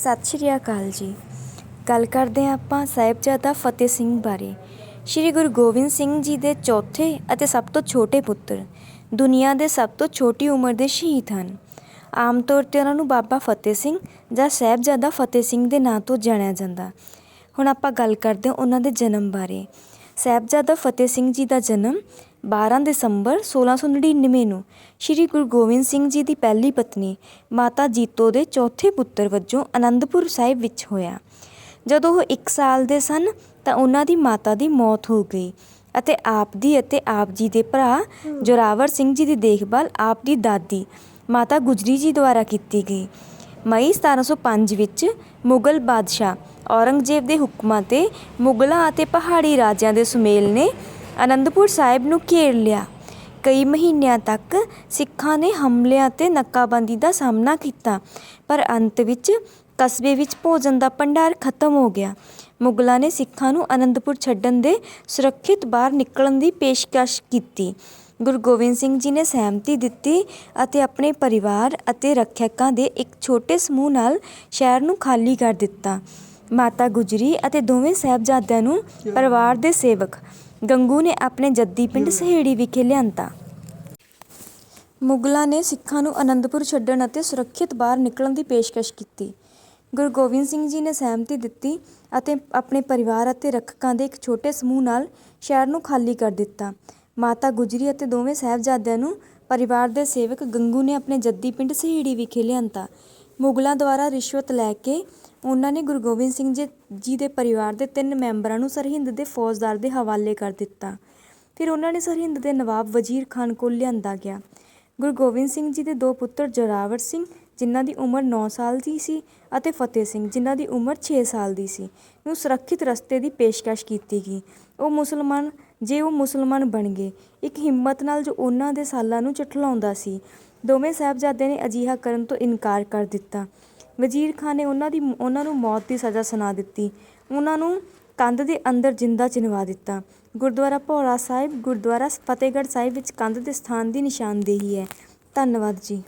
ਸਤਿ ਸ਼੍ਰੀ ਅਕਾਲ ਜੀ। ਗੱਲ ਕਰਦੇ ਹਾਂ ਆਪਾਂ ਸਾਹਿਬਜ਼ਾਦਾ ਫਤਿਹ ਸਿੰਘ ਬਾਰੇ। ਸ਼੍ਰੀ ਗੁਰੂ ਗੋਬਿੰਦ ਸਿੰਘ ਜੀ ਦੇ ਚੌਥੇ ਅਤੇ ਸਭ ਤੋਂ ਛੋਟੇ ਪੁੱਤਰ ਦੁਨੀਆ ਦੇ ਸਭ ਤੋਂ ਛੋਟੀ ਉਮਰ ਦੇ ਸ਼ਹੀਦ ਹਨ। ਆਮ ਤੌਰ 'ਤੇ ਉਹਨਾਂ ਨੂੰ ਬਾਬਾ ਫਤਿਹ ਸਿੰਘ ਜਾਂ ਸਾਹਿਬਜ਼ਾਦਾ ਫਤਿਹ ਸਿੰਘ ਦੇ ਨਾਂ ਤੋਂ ਜਾਣਿਆ ਜਾਂਦਾ। ਹੁਣ ਆਪਾਂ ਗੱਲ ਕਰਦੇ ਹਾਂ ਉਹਨਾਂ ਦੇ ਜਨਮ ਬਾਰੇ। ਸਾਹਿਬਜ਼ਾਦਾ ਫਤਿਹ ਸਿੰਘ ਜੀ ਦਾ ਜਨਮ 12 ਦਸੰਬਰ 1699 ਨੂੰ ਸ਼੍ਰੀ ਗੁਰੂ ਗੋਬਿੰਦ ਸਿੰਘ ਜੀ ਦੀ ਪਹਿਲੀ ਪਤਨੀ ਮਾਤਾ ਜੀਤੋ ਦੇ ਚੌਥੇ ਪੁੱਤਰ ਵਜੋਂ ਅਨੰਦਪੁਰ ਸਾਹਿਬ ਵਿੱਚ ਹੋਇਆ। ਜਦੋਂ ਉਹ 1 ਸਾਲ ਦੇ ਸਨ ਤਾਂ ਉਹਨਾਂ ਦੀ ਮਾਤਾ ਦੀ ਮੌਤ ਹੋ ਗਈ ਅਤੇ ਆਪ ਦੀ ਅਤੇ ਆਪ ਜੀ ਦੇ ਭਰਾ ਜੋਰਾਵਰ ਸਿੰਘ ਜੀ ਦੀ ਦੇਖਭਾਲ ਆਪ ਦੀ ਦਾਦੀ ਮਾਤਾ ਗੁਜਰੀ ਜੀ ਦੁਆਰਾ ਕੀਤੀ ਗਈ। ਮਈ 1705 ਵਿੱਚ ਮੁਗਲ ਬਾਦਸ਼ਾਹ ਔਰੰਗਜ਼ੇਬ ਦੇ ਹੁਕਮਾਂ ਤੇ ਮੁਗਲਾਂ ਅਤੇ ਪਹਾੜੀ ਰਾਜਿਆਂ ਦੇ ਸੁਮੇਲ ਨੇ ਅਨੰਦਪੁਰ ਸਾਹਿਬ ਨੂੰ ਘੇਰ ਲਿਆ। ਕਈ ਮਹੀਨਿਆਂ ਤੱਕ ਸਿੱਖਾਂ ਨੇ ਹਮਲਿਆਂ ਤੇ ਨਾਕਾਬੰਦੀ ਦਾ ਸਾਹਮਣਾ ਕੀਤਾ, ਪਰ ਅੰਤ ਵਿੱਚ ਕਸਬੇ ਵਿੱਚ ਭੋਜਨ ਦਾ ਭੰਡਾਰ ਖਤਮ ਹੋ ਗਿਆ। ਮੁਗਲਾਂ ਨੇ ਸਿੱਖਾਂ ਨੂੰ ਅਨੰਦਪੁਰ ਛੱਡਣ ਦੇ ਸੁਰੱਖਿਅਤ ਬਾਹਰ ਨਿਕਲਣ ਦੀ ਪੇਸ਼ਕਸ਼ ਕੀਤੀ। ਗੁਰੂ ਗੋਬਿੰਦ ਸਿੰਘ ਜੀ ਨੇ ਸਹਿਮਤੀ ਦਿੱਤੀ ਅਤੇ ਆਪਣੇ ਪਰਿਵਾਰ ਅਤੇ ਰੱਖਿਅਕਾਂ ਦੇ ਇੱਕ ਛੋਟੇ ਸਮੂਹ ਨਾਲ ਸ਼ਹਿਰ ਨੂੰ ਖਾਲੀ ਕਰ ਦਿੱਤਾ। ਮਾਤਾ ਗੁਜਰੀ ਅਤੇ ਦੋਵੇਂ ਸਾਹਿਬਜ਼ਾਦਿਆਂ ਨੂੰ ਪਰਿਵਾਰ ਦੇ ਸੇਵਕ ਗੰਗੂ ਨੇ ਆਪਣੇ ਜੱਦੀ ਪਿੰਡ ਸਹੇੜੀ ਵਿਖੇ ਲਿਆਂਦਾ ਮੁਗਲਾਂ ਨੇ ਸਿੱਖਾਂ ਨੂੰ ਅਨੰਦਪੁਰ ਛੱਡਣ ਅਤੇ ਸੁਰੱਖਿਅਤ ਬਾਹਰ ਨਿਕਲਣ ਦੀ ਪੇਸ਼ਕਸ਼ ਕੀਤੀ। ਗੁਰੂ ਗੋਬਿੰਦ ਸਿੰਘ ਜੀ ਨੇ ਸਹਿਮਤੀ ਦਿੱਤੀ ਅਤੇ ਆਪਣੇ ਪਰਿਵਾਰ ਅਤੇ ਰੱਖਕਾਂ ਦੇ ਇੱਕ ਛੋਟੇ ਸਮੂਹ ਨਾਲ ਸ਼ਹਿਰ ਨੂੰ ਖਾਲੀ ਕਰ ਦਿੱਤਾ। ਮਾਤਾ ਗੁਜਰੀ ਅਤੇ ਦੋਵੇਂ ਸਾਹਿਬਜ਼ਾਦਿਆਂ ਨੂੰ ਪਰਿਵਾਰ ਦੇ ਸੇਵਕ ਗੰਗੂ ਨੇ ਆਪਣੇ ਜੱਦੀ ਪਿੰਡ ਸਹੇੜੀ ਵਿਖੇ ਲਿਆਂਦਾ ਮੁਗਲਾਂ ਦੁਆਰਾ ਰਿਸ਼ਵਤ ਲੈ ਕੇ ਉਹਨਾਂ ਨੇ ਗੁਰੂ ਗੋਬਿੰਦ ਸਿੰਘ ਜੀ ਜੀ ਦੇ ਪਰਿਵਾਰ ਦੇ ਤਿੰਨ ਮੈਂਬਰਾਂ ਨੂੰ ਸਰਹਿੰਦ ਦੇ ਫੌਜਦਾਰ ਦੇ ਹਵਾਲੇ ਕਰ ਦਿੱਤਾ। ਫਿਰ ਉਹਨਾਂ ਨੇ ਸਰਹਿੰਦ ਦੇ ਨਵਾਬ ਵਜ਼ੀਰ ਖਾਨ ਕੋਲ ਲਿਆਂਦਾ ਗਿਆ। ਗੁਰੂ ਗੋਬਿੰਦ ਸਿੰਘ ਜੀ ਦੇ ਦੋ ਪੁੱਤਰ ਜੋਰਾਵਰ ਸਿੰਘ ਜਿਨ੍ਹਾਂ ਦੀ ਉਮਰ ਨੌ ਸਾਲ ਦੀ ਸੀ ਅਤੇ ਫਤਿਹ ਸਿੰਘ, ਜਿਨ੍ਹਾਂ ਦੀ ਉਮਰ ਛੇ ਸਾਲ ਦੀ ਸੀ, ਨੂੰ ਸੁਰੱਖਿਅਤ ਰਸਤੇ ਦੀ ਪੇਸ਼ਕਸ਼ ਕੀਤੀ ਗਈ। ਉਹ ਮੁਸਲਮਾਨ, ਜੇ ਉਹ ਮੁਸਲਮਾਨ ਬਣ ਗਏ, ਇੱਕ ਹਿੰਮਤ ਨਾਲ ਜੋ ਉਹਨਾਂ ਦੇ ਸਾਲਾਂ ਨੂੰ ਝਠਲਾਉਂਦਾ ਸੀ, ਦੋਵੇਂ ਸਾਹਿਬਜ਼ਾਦੇ ਨੇ ਅਜਿਹਾ ਕਰਨ ਤੋਂ ਇਨਕਾਰ ਕਰ ਦਿੱਤਾ। ਵਜ਼ੀਰ ਖਾਨ ਨੇ ਉਹਨਾਂ ਦੀ, ਉਹਨਾਂ ਨੂੰ ਮੌਤ ਦੀ ਸਜ਼ਾ ਸੁਣਾ ਦਿੱਤੀ। ਉਹਨਾਂ ਨੂੰ ਕੰਧ ਦੇ ਅੰਦਰ ਜਿੰਦਾ ਚਿਣਵਾ ਦਿੱਤਾ। ਗੁਰਦੁਆਰਾ ਭੌਰਾ ਸਾਹਿਬ, ਗੁਰਦੁਆਰਾ ਫਤਿਹਗੜ੍ਹ ਸਾਹਿਬ ਵਿੱਚ ਕੰਧ ਦੇ ਸਥਾਨ ਦੀ ਨਿਸ਼ਾਨਦੇਹੀ ਹੈ। ਧੰਨਵਾਦ ਜੀ।